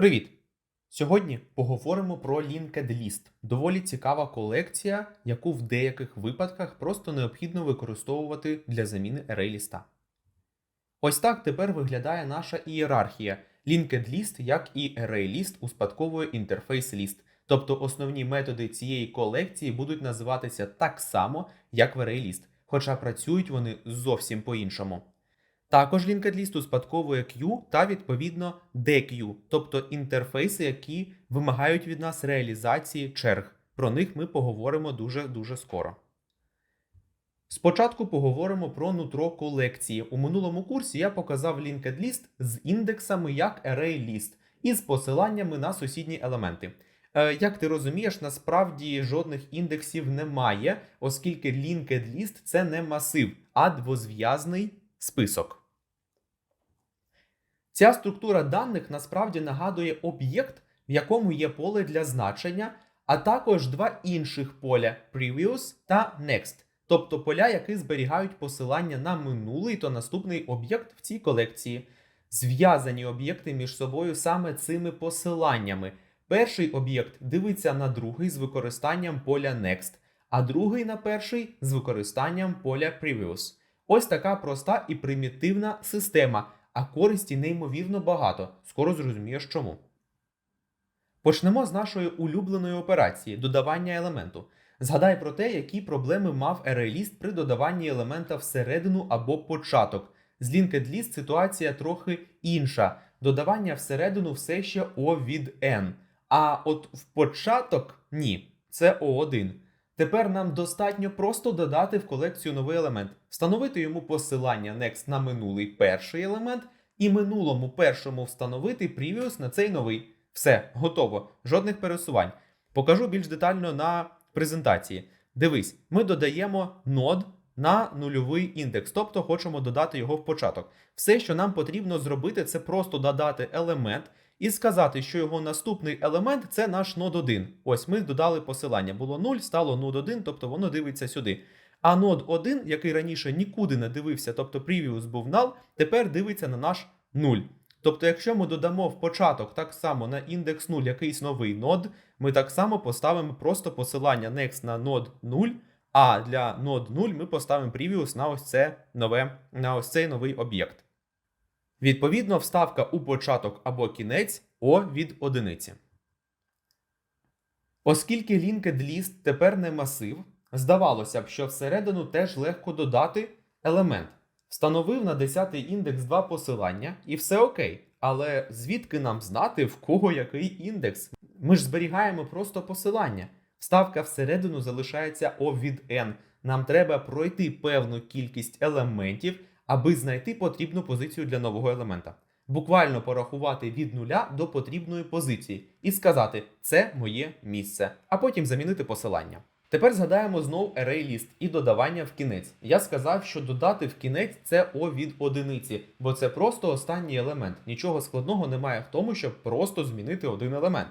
Привіт! Сьогодні поговоримо про Linked List. Доволі цікава колекція, яку в деяких випадках просто необхідно використовувати для заміни array ліста. Ось так тепер виглядає наша ієрархія. Linked List, як і array успадковує інтерфейс list. Тобто основні методи цієї колекції будуть називатися так само, як в array list, хоча працюють вони зовсім по-іншому. Також List успадковує Q та відповідно DQ, тобто інтерфейси, які вимагають від нас реалізації черг. Про них ми поговоримо дуже-дуже скоро. Спочатку поговоримо про нутро колекції. У минулому курсі я показав Linked List з індексами як Array List і з посиланнями на сусідні елементи. Е, Як ти розумієш, насправді жодних індексів немає, оскільки Linked List це не масив, а двозв'язний список. Ця структура даних насправді нагадує об'єкт, в якому є поле для значення, а також два інших поля previous та next, тобто поля, які зберігають посилання на минулий та наступний об'єкт в цій колекції. Зв'язані об'єкти між собою саме цими посиланнями. Перший об'єкт дивиться на другий з використанням поля next, а другий на перший з використанням поля previous. Ось така проста і примітивна система а користі неймовірно багато. Скоро зрозумієш чому. Почнемо з нашої улюбленої операції додавання елементу. Згадай про те, які проблеми мав ArrayList при додаванні елемента всередину або початок. З Linked List ситуація трохи інша. Додавання всередину все ще O від N. А от в початок ні, це O1. Тепер нам достатньо просто додати в колекцію новий елемент, встановити йому посилання next на минулий перший елемент, і минулому першому встановити previous на цей новий. Все, готово, жодних пересувань. Покажу більш детально на презентації. Дивись, ми додаємо нод на нульовий індекс, тобто хочемо додати його в початок. Все, що нам потрібно зробити, це просто додати елемент і сказати, що його наступний елемент це наш нод 1. Ось ми додали посилання. Було 0, стало нод 1, тобто воно дивиться сюди. А нод 1, який раніше нікуди не дивився, тобто previous був null, тепер дивиться на наш 0. Тобто, якщо ми додамо в початок так само на індекс 0 якийсь новий нод, ми так само поставимо просто посилання next на нод 0, а для нод 0 ми поставимо previous на ось це нове, на ось цей новий об'єкт. Відповідно, вставка у початок або кінець О від одиниці. Оскільки Linked List тепер не масив, здавалося б, що всередину теж легко додати елемент. Встановив на 10 індекс два посилання, і все окей. Але звідки нам знати, в кого який індекс? Ми ж зберігаємо просто посилання. Вставка всередину залишається O від N. Нам треба пройти певну кількість елементів, аби знайти потрібну позицію для нового елемента. Буквально порахувати від нуля до потрібної позиції і сказати це моє місце, а потім замінити посилання. Тепер згадаємо знов ArrayList і додавання в кінець. Я сказав, що додати в кінець це O від одиниці, бо це просто останній елемент. Нічого складного немає в тому, щоб просто змінити один елемент.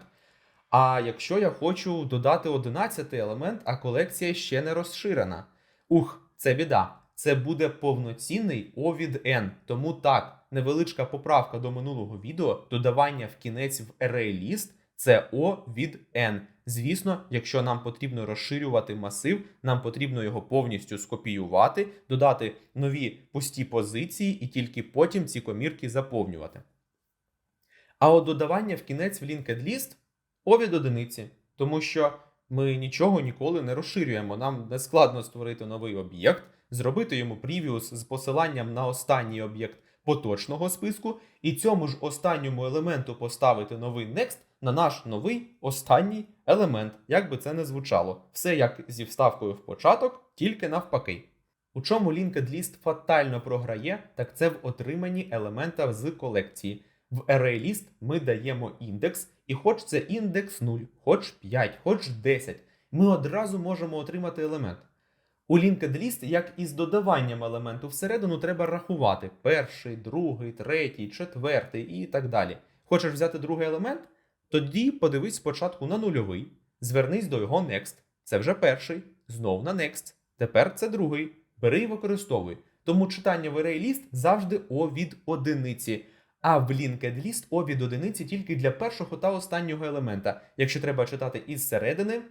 А якщо я хочу додати 11 елемент, а колекція ще не розширена. Ух, це біда. Це буде повноцінний O від N. Тому так, невеличка поправка до минулого відео, додавання в кінець в ArrayList – це O від N. Звісно, якщо нам потрібно розширювати масив, нам потрібно його повністю скопіювати, додати нові пусті позиції і тільки потім ці комірки заповнювати. А от додавання в кінець в Linked List O від одиниці, тому що ми нічого ніколи не розширюємо. Нам не складно створити новий об'єкт, зробити йому previous з посиланням на останній об'єкт поточного списку, і цьому ж останньому елементу поставити новий next на наш новий останній елемент, як би це не звучало. Все як зі вставкою в початок, тільки навпаки. У чому Linked List фатально програє, так це в отриманні елемента з колекції. В ArrayList ми даємо індекс, і хоч це індекс 0, хоч 5, хоч 10, ми одразу можемо отримати елемент. У Linked List, як і з додаванням елементу всередину, треба рахувати перший, другий, третій, четвертий і так далі. Хочеш взяти другий елемент? Тоді подивись спочатку на нульовий, звернись до його next. Це вже перший, знов на next. Тепер це другий. Бери і використовуй. Тому читання в ArrayList завжди О від одиниці. А в linked list O від одиниці тільки для першого та останнього елемента. Якщо треба читати із середини,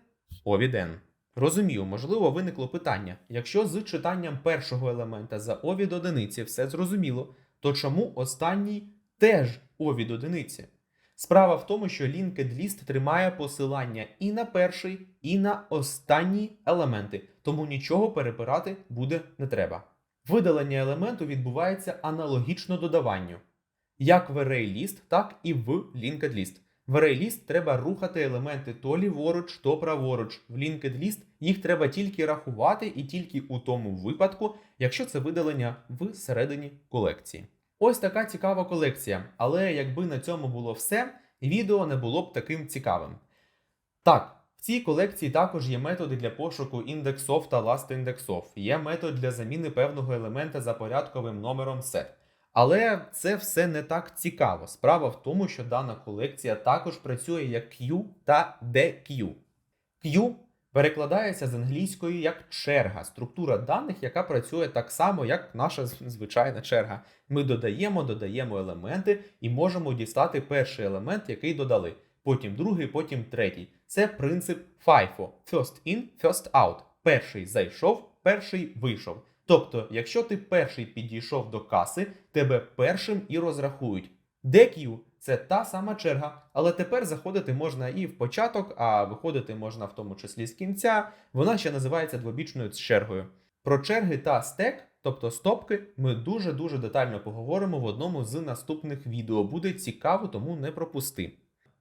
O від N. Розумію, можливо, виникло питання: якщо з читанням першого елемента за O від одиниці все зрозуміло, то чому останній теж O від одиниці? Справа в тому, що linked list тримає посилання і на перший, і на останній елементи, тому нічого перепирати буде не треба. Видалення елементу відбувається аналогічно додаванню. Як в ArrayList, так і в linked list. В ArrayList треба рухати елементи то ліворуч, то праворуч. В linked їх треба тільки рахувати і тільки у тому випадку, якщо це видалення всередині колекції. Ось така цікава колекція, але якби на цьому було все, відео не було б таким цікавим. Так, в цій колекції також є методи для пошуку індексов та ластіндексов, є метод для заміни певного елемента за порядковим номером set. Але це все не так цікаво. Справа в тому, що дана колекція також працює як Q та DQ. Q перекладається з англійської як черга, структура даних, яка працює так само, як наша звичайна черга. Ми додаємо, додаємо елементи і можемо дістати перший елемент, який додали, потім другий, потім третій. Це принцип FIFO – First in, first out. Перший зайшов, перший вийшов. Тобто, якщо ти перший підійшов до каси, тебе першим і розрахують. DQ – це та сама черга, але тепер заходити можна і в початок, а виходити можна в тому числі з кінця. Вона ще називається двобічною чергою. Про черги та стек, тобто стопки, ми дуже-дуже детально поговоримо в одному з наступних відео. Буде цікаво, тому не пропусти.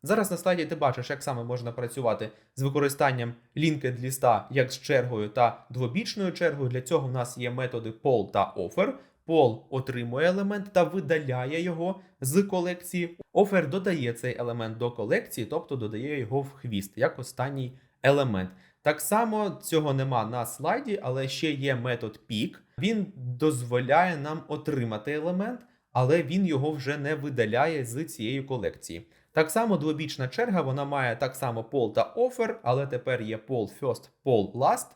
Зараз на слайді ти бачиш, як саме можна працювати з використанням linked ліста як з чергою та двобічною чергою. Для цього в нас є методи poll та offer. Poll отримує елемент та видаляє його з колекції. Offer додає цей елемент до колекції, тобто додає його в хвіст як останній елемент. Так само цього нема на слайді, але ще є метод pick. Він дозволяє нам отримати елемент, але він його вже не видаляє з цієї колекції. Так само двобічна черга, вона має так само poll та offer, але тепер є poll first, poll last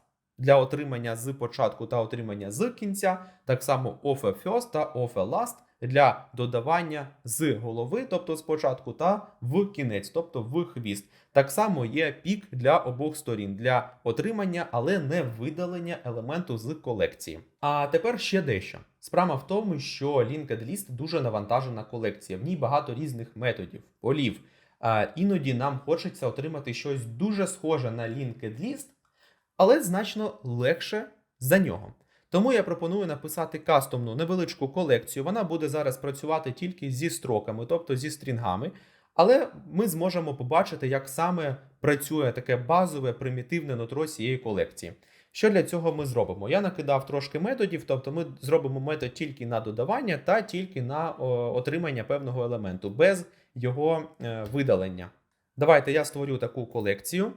для отримання з початку та отримання з кінця. Так само offer first та offer last для додавання з голови, тобто спочатку, та в кінець, тобто в хвіст. Так само є пік для обох сторін для отримання, але не видалення елементу з колекції. А тепер ще дещо. Справа в тому, що linked list дуже навантажена колекція. В ній багато різних методів, полів. Іноді нам хочеться отримати щось дуже схоже на linked list, але значно легше за нього. Тому я пропоную написати кастомну невеличку колекцію. Вона буде зараз працювати тільки зі строками, тобто зі стрінгами. Але ми зможемо побачити, як саме працює таке базове примітивне нутро цієї колекції. Що для цього ми зробимо? Я накидав трошки методів, тобто ми зробимо метод тільки на додавання та тільки на отримання певного елементу, без його е, видалення. Давайте я створю таку колекцію.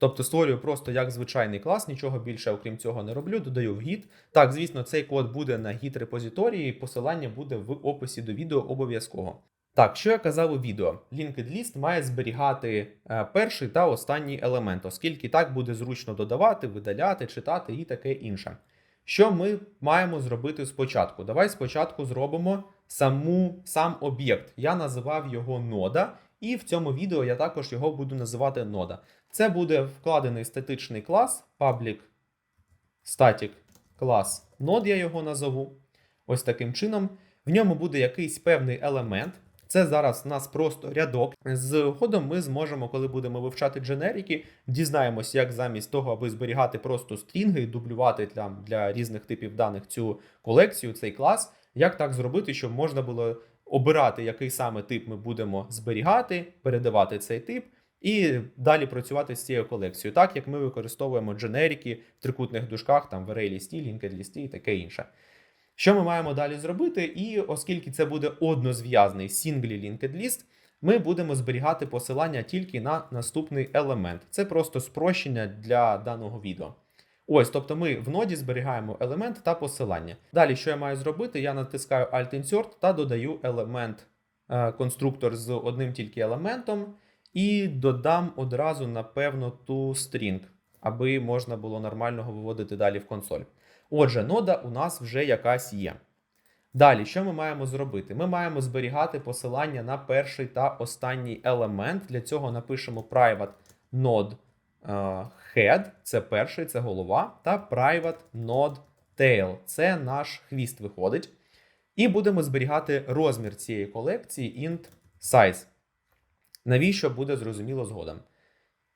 Тобто створюю просто як звичайний клас, нічого більше, окрім цього, не роблю, додаю в гід. Так, звісно, цей код буде на гід репозиторії, посилання буде в описі до відео обов'язково. Так, що я казав у відео? Linked list має зберігати е, перший та останній елемент, оскільки так буде зручно додавати, видаляти, читати і таке інше. Що ми маємо зробити спочатку? Давай спочатку зробимо саму, сам об'єкт. Я називав його нода, і в цьому відео я також його буду називати нода. Це буде вкладений статичний клас, public static клас node, я його назову. Ось таким чином. В ньому буде якийсь певний елемент. Це зараз у нас просто рядок. Згодом ми зможемо, коли будемо вивчати дженерики, дізнаємось, як замість того, аби зберігати просто стрінги і дублювати для, для різних типів даних цю колекцію, цей клас, як так зробити, щоб можна було обирати, який саме тип ми будемо зберігати, передавати цей тип. І далі працювати з цією колекцією, так як ми використовуємо дженерики в трикутних дужках, там в array-лісті, linked-лісті і таке інше. Що ми маємо далі зробити? І оскільки це буде однозв'язний single linked list, ми будемо зберігати посилання тільки на наступний елемент. Це просто спрощення для даного відео. Ось, тобто ми в ноді зберігаємо елемент та посилання. Далі, що я маю зробити? Я натискаю Alt-Insert та додаю елемент е, конструктор з одним тільки елементом, і додам одразу, напевно, ту string, аби можна було нормально виводити далі в консоль. Отже, нода у нас вже якась є. Далі, що ми маємо зробити? Ми маємо зберігати посилання на перший та останній елемент. Для цього напишемо private node е, head, це перший, це голова, та private node tail, це наш хвіст виходить. І будемо зберігати розмір цієї колекції int size. Навіщо буде зрозуміло згодом.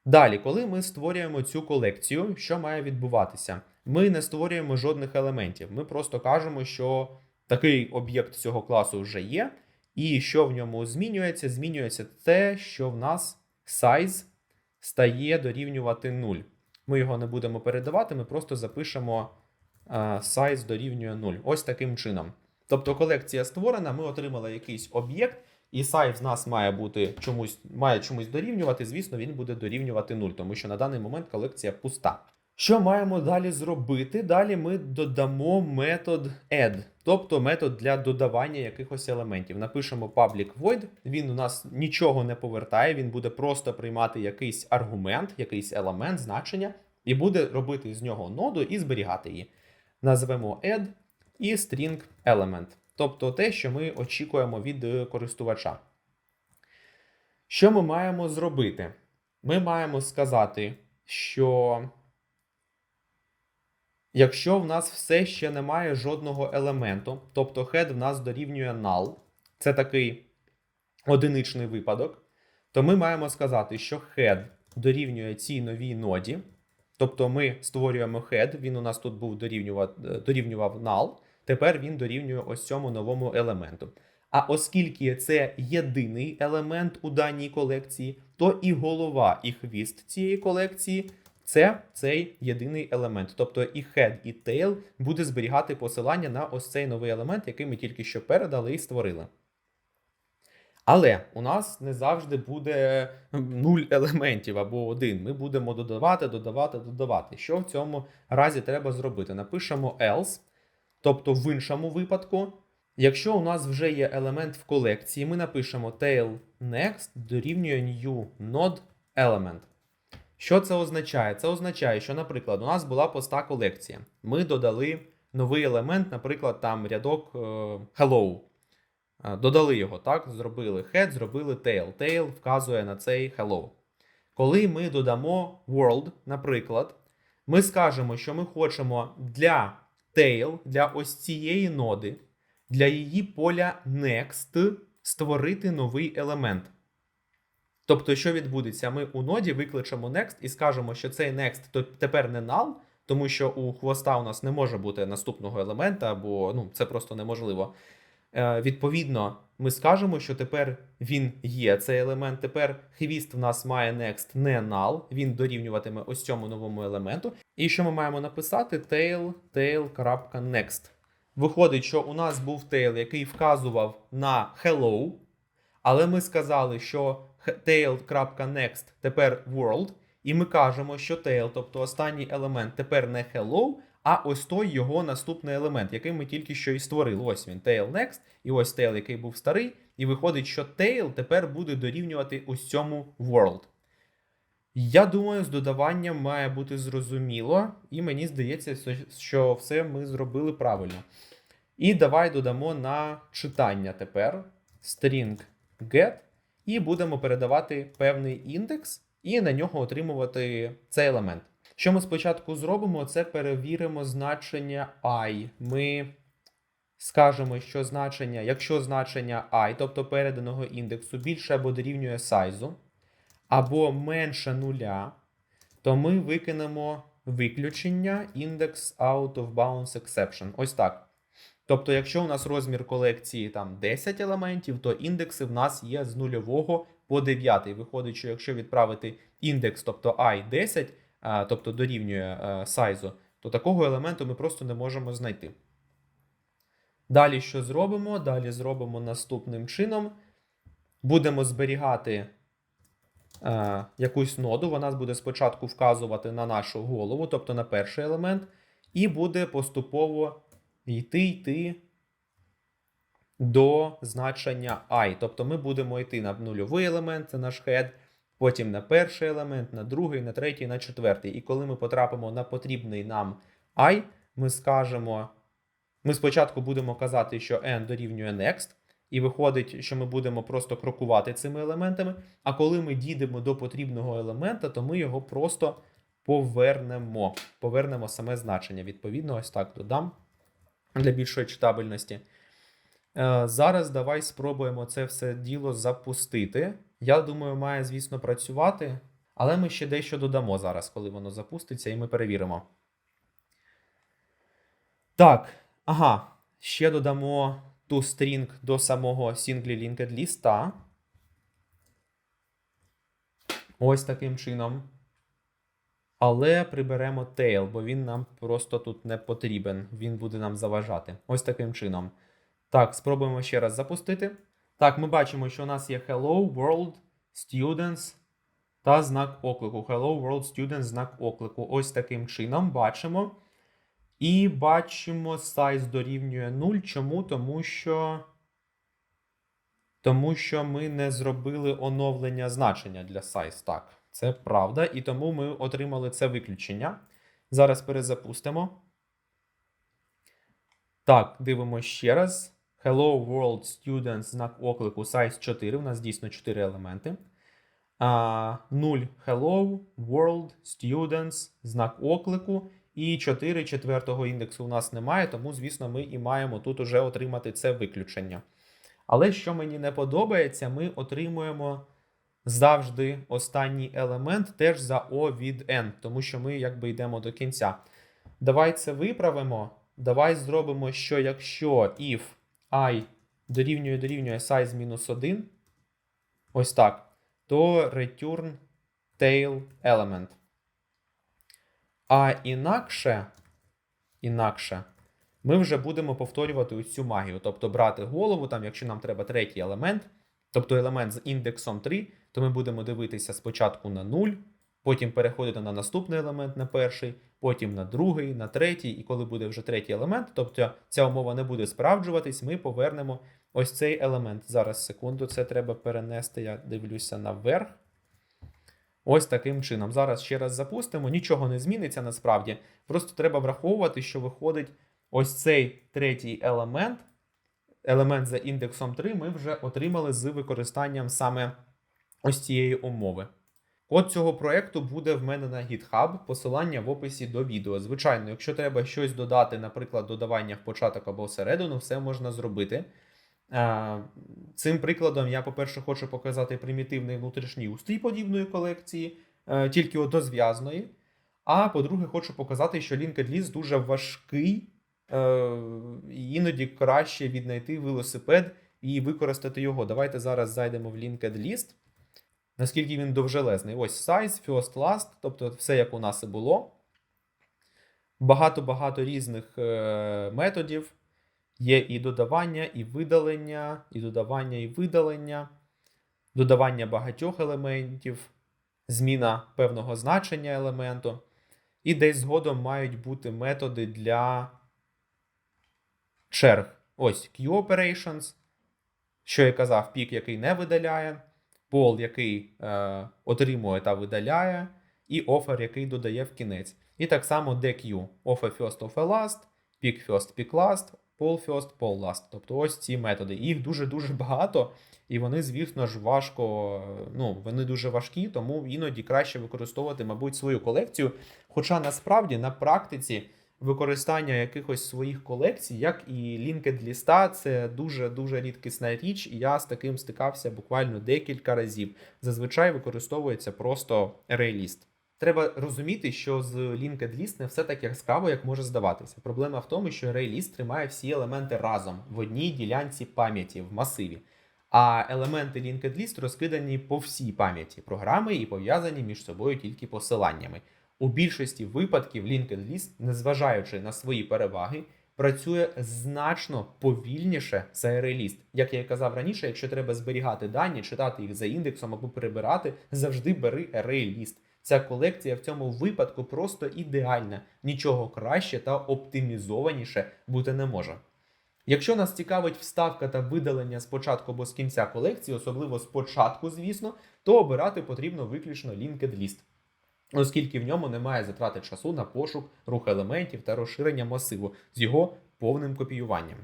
Далі, коли ми створюємо цю колекцію, що має відбуватися? Ми не створюємо жодних елементів. Ми просто кажемо, що такий об'єкт цього класу вже є, і що в ньому змінюється? Змінюється те, що в нас size стає дорівнювати 0. Ми його не будемо передавати, ми просто запишемо е, size дорівнює 0. Ось таким чином. Тобто колекція створена, ми отримали якийсь об'єкт, і size в нас має бути чомусь, має чомусь дорівнювати. Звісно, він буде дорівнювати 0, тому що на даний момент колекція пуста. Що маємо далі зробити? Далі ми додамо метод add, тобто метод для додавання якихось елементів. Напишемо public void, він у нас нічого не повертає, він буде просто приймати якийсь аргумент, якийсь елемент, значення, і буде робити з нього ноду і зберігати її. Назвемо add і string element, тобто те, що ми очікуємо від е, користувача. Що ми маємо зробити? Ми маємо сказати, що якщо в нас все ще немає жодного елементу, тобто head в нас дорівнює null, це такий одиничний випадок, то ми маємо сказати, що head дорівнює цій новій ноді. Тобто ми створюємо head, він у нас тут був дорівнював, дорівнював null, тепер він дорівнює ось цьому новому елементу. А оскільки це єдиний елемент у даній колекції, то і голова, і хвіст цієї колекції це цей єдиний елемент. Тобто і head, і tail буде зберігати посилання на ось цей новий елемент, який ми тільки що передали і створили. Але у нас не завжди буде нуль елементів або один. Ми будемо додавати, додавати, додавати. Що в цьому разі треба зробити? Напишемо else, тобто в іншому випадку. Якщо у нас вже є елемент в колекції, ми напишемо tail next дорівнює new node element. Що це означає? Це означає, що, наприклад, у нас була пуста колекція. Ми додали новий елемент, наприклад, там рядок е, hello. Е, Додали його, так? Зробили head, зробили tail. Tail вказує на цей hello. Коли ми додамо world, наприклад, ми скажемо, що ми хочемо для tail, для ось цієї ноди, для її поля next створити новий елемент. Тобто, що відбудеться? Ми у ноді викличемо next і скажемо, що цей next тепер не null, тому що у хвоста у нас не може бути наступного елемента, бо ну, це просто неможливо. Е, відповідно, ми скажемо, що тепер він є цей елемент. Тепер хвіст в нас має next не null, він дорівнюватиме ось цьому новому елементу. І що ми маємо написати? tail, tail.next. Виходить, що у нас був tail, який вказував на hello, але ми сказали, що tail.next тепер world, і ми кажемо, що tail, тобто останній елемент, тепер не hello, а ось той його наступний елемент, який ми тільки що і створили. Ось він, tail next, і ось tail, який був старий. І виходить, що tail тепер буде дорівнювати ось цьому world. Я думаю, з додаванням має бути зрозуміло, і мені здається, що все ми зробили правильно. І давай додамо на читання тепер string get, і будемо передавати певний індекс, і на нього отримувати цей елемент. Що ми спочатку зробимо, це перевіримо значення i. Ми скажемо, що значення, якщо значення i, тобто переданого індексу, більше або дорівнює сайзу, або менше нуля, то ми викинемо виключення index out of bounds exception. Ось так. Тобто, якщо у нас розмір колекції там 10 елементів, то індекси в нас є з нульового по 9. Виходить, що якщо відправити індекс, тобто i 10, тобто дорівнює сайзу, то такого елементу ми просто не можемо знайти. Далі що зробимо? Далі зробимо наступним чином. Будемо зберігати е, якусь ноду. Вона буде спочатку вказувати на нашу голову, тобто на перший елемент, і буде поступово йти йти до значення i. Тобто ми будемо йти на нульовий елемент, це наш head, потім на перший елемент, на другий, на третій, на четвертий. І коли ми потрапимо на потрібний нам i, ми скажемо Ми спочатку будемо казати, що n дорівнює next, і виходить, що ми будемо просто крокувати цими елементами. А коли ми дійдемо до потрібного елемента, то ми його просто повернемо. Повернемо саме значення. Відповідно, ось так додам для більшої читабельності. Е, Зараз давай спробуємо це все діло запустити. Я думаю, має, звісно, працювати, але ми ще дещо додамо зараз, коли воно запуститься, і ми перевіримо. Так, ага, ще додамо toString до самого single linked ліста. Ось таким чином. Але приберемо tail, бо він нам просто тут не потрібен. Він буде нам заважати. Ось таким чином. Так, спробуємо ще раз запустити. Так, ми бачимо, що у нас є Hello World Students та знак оклику. Hello World Students, знак оклику. Ось таким чином бачимо. І бачимо, size дорівнює 0. Чому? Тому що. Тому що ми не зробили оновлення значення для size. Так, це правда. І тому ми отримали це виключення. Зараз перезапустимо. Так, дивимося ще раз. Hello World Students, знак оклику size 4. У нас дійсно 4 елементи. А, 0 Hello World Students, знак оклику. І 4 четвертого індексу у нас немає, тому, звісно, ми і маємо тут уже отримати це виключення. Але що мені не подобається, ми отримуємо завжди останній елемент теж за O від N, тому що ми якби йдемо до кінця. Давай це виправимо. Давай зробимо, що якщо if i дорівнює дорівнює size мінус 1, ось так, то return tail element. А інакше, інакше, ми вже будемо повторювати ось цю магію. Тобто брати голову, там, якщо нам треба третій елемент, тобто елемент з індексом 3, то ми будемо дивитися спочатку на 0, потім переходити на наступний елемент на перший, потім на другий, на третій, і коли буде вже третій елемент, тобто ця умова не буде справджуватись, ми повернемо ось цей елемент. Зараз, секунду, це треба перенести. Я дивлюся наверх. Ось таким чином. Зараз ще раз запустимо. Нічого не зміниться насправді. Просто треба враховувати, що виходить ось цей третій елемент. Елемент за індексом 3 ми вже отримали з використанням саме ось цієї умови. Код цього проєкту буде в мене на GitHub, посилання в описі до відео. Звичайно, якщо треба щось додати, наприклад, додавання в початок або всередину, все можна зробити. Цим прикладом я, по-перше, хочу показати примітивний внутрішній устрій подібної колекції, е, тільки однозв'язної. А по-друге, хочу показати, що Linked List дуже важкий, е, і іноді краще віднайти велосипед і використати його. Давайте зараз зайдемо в Linked List. Наскільки він довжелезний. Ось size, first, last, тобто все, як у нас і було. Багато-багато різних е, методів. Є і додавання, і видалення, і додавання, і видалення, додавання багатьох елементів, зміна певного значення елементу. І десь згодом мають бути методи для черг. Ось Q-operations, що я казав, пік, який не видаляє, пол, який е, отримує та видаляє, і offer, який додає в кінець. І так само DQ. Offer first, offer last, pick first, pick last, Poll first, poll last. Тобто ось ці методи. Їх дуже-дуже багато, і вони, звісно ж, важко, ну, вони дуже важкі, тому іноді краще використовувати, мабуть, свою колекцію. Хоча насправді на практиці використання якихось своїх колекцій, як і linked ліста, це дуже-дуже рідкісна річ, і я з таким стикався буквально декілька разів. Зазвичай використовується просто ArrayList. Треба розуміти, що з Linked List не все так яскраво, як може здаватися. Проблема в тому, що ArrayList тримає всі елементи разом в одній ділянці пам'яті в масиві. А елементи Linked розкидані по всій пам'яті програми і пов'язані між собою тільки посиланнями. У більшості випадків Linked List, незважаючи на свої переваги, працює значно повільніше ArrayList. Як я і казав раніше, якщо треба зберігати дані, читати їх за індексом або перебирати, завжди бери ArrayList. Ця колекція в цьому випадку просто ідеальна, нічого краще та оптимізованіше бути не може. Якщо нас цікавить вставка та видалення спочатку або з кінця колекції, особливо спочатку, звісно, то обирати потрібно виключно Linked List, оскільки в ньому немає затрати часу на пошук, рух елементів та розширення масиву з його повним копіюванням.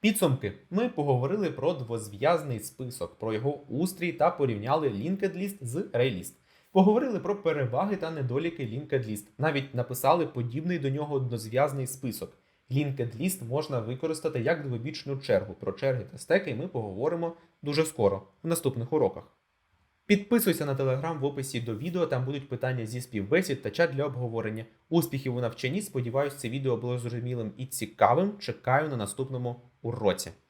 Підсумки. Ми поговорили про двозв'язний список, про його устрій та порівняли Linked List з Raylist. Поговорили про переваги та недоліки Linked List. Навіть написали подібний до нього однозв'язний список. Linked List можна використати як двобічну чергу. Про черги та стеки ми поговоримо дуже скоро, в наступних уроках. Підписуйся на телеграм в описі до відео, там будуть питання зі співбесід та чат для обговорення. Успіхів у навчанні. Сподіваюсь, це відео було зрозумілим і цікавим. Чекаю на наступному уроці.